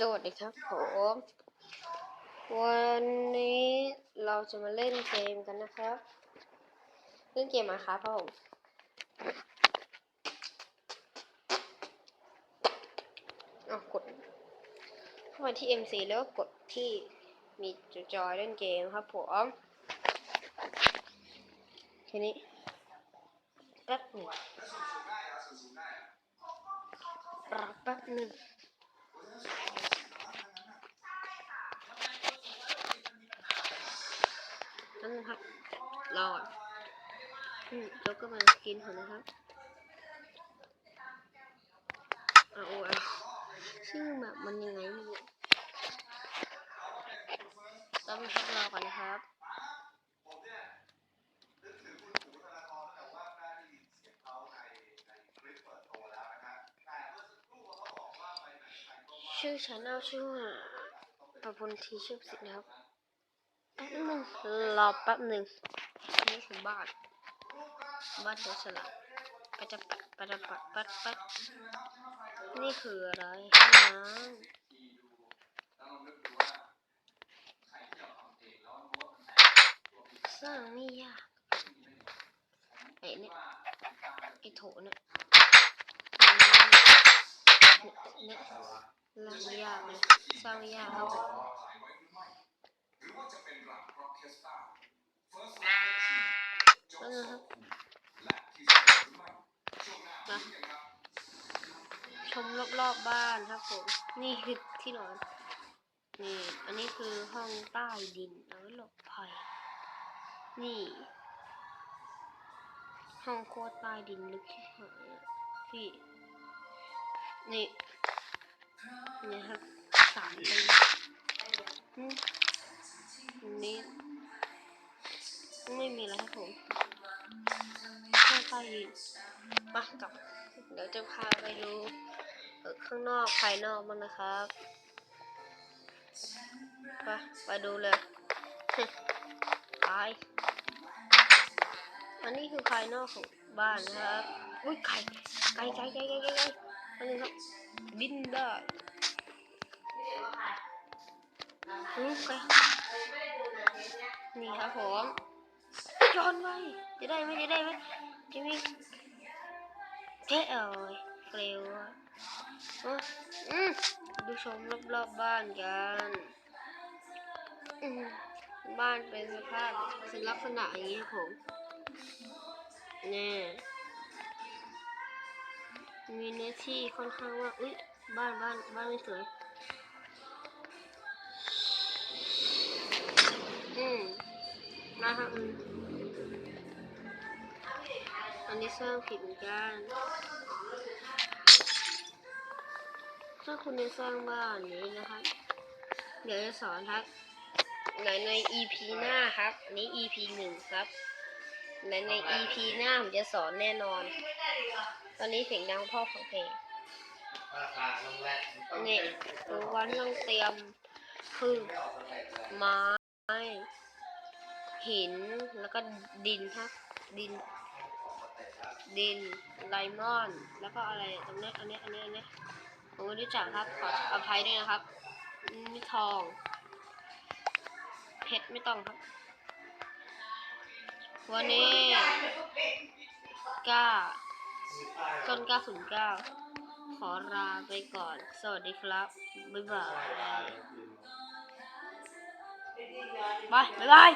สวัสดีครับผม วันนี้เราจะมาเล่นเกมกันนะครับ เล่นเกมมาครับผมเอากดเข้ามาที่ MC แล้วก็กดที่มีจอยเล่นเกมครับผมทีนี้แป๊บหนึ่งรอแป๊บหนึ่ง รอดอืมแล้วก็มากินเถอะนะครับเอาโอ้ยชื่อแบบมันยังไงไม่รู้ต้องทดลองก่อนนะครับชื่อชาแนลชื่อว่าประพลทีชื่อสินะครับแป๊บนึงรอแป๊บหนึ่ง นี่คือบ้านบ้านเดสละปัจจปัดปัจจปัดปัดปัดนี่คืออะไรห้องน้ำสร้างไม่ยากไอ้เนี่ยไอ้โถเนี่ยเนี่ยเนี่ยสร้างไม่ยากเลยสร้างไม่ยากครับ มแล้วนะครับมาชมรอบๆบ้านครับผม นี่คือที่นอน นี่ อันนี้คือห้องใต้ดินเอาไว้หลบภัย นี่ ห้องโคตรใต้ดินลึกที่หายอะพี่ นี่นี่ครับสามปีอืมอันนี้ไม่มีแล้วครับผม ข้างใต้ดินมากับ เดี๋ยวจะพาไปดูเอ่อข้างนอกภายนอกบ้างนะครับไปไปดูเลยไปอันนี้คือภายนอกของบ้านนะครับ อุ้ยไก่ไก่ไก่ไก่ไก่ไก่ไก่อันนี้ครับ บินได้อืมไก่นี่ครับผมย้อนไว้จะได้ไหมจะได้ไหม จะมีเจ๊เอ๋ยเกลียวอะอะอืมดูชมรอบๆบ้านกันบ้านเป็นสภาพเป็นลักษณะอย่างนี้ครับผมนี่ยมีเนื้อที่ค่อนข้างว่าอุ้ยบ้านบ้านบ้านไม่สวยอืมมาทางอื่น นนี้สร้างผิดเหมือนกันถ้าคุณได้สร้างบ้านนี้นะครับ เดี๋ยวจะสอนครับในใน EP หน้าครับ อันนี้ EP หนึ่งครับในใน EP หน้าผมจะสอนแน่นอน ตอนนี้เสียงดังพ่อของเพลงนี่ดูวันต้องเตรียมคือไม้หินแล้วก็ดินครับดิน ดินไลมอน แล้วก็อะไรตรงนี้อันนี้อันนี้อันนี้ผมไม่รู้จักครับ ขออภัยด้วยนะครับมีทอง เพชรไม่ต้องครับ วันนี้ก้าต้นก้าศูนย์เก้าขอลาไปก่อน สวัสดีครับ บ๊ายบายบายบ๊ายบาย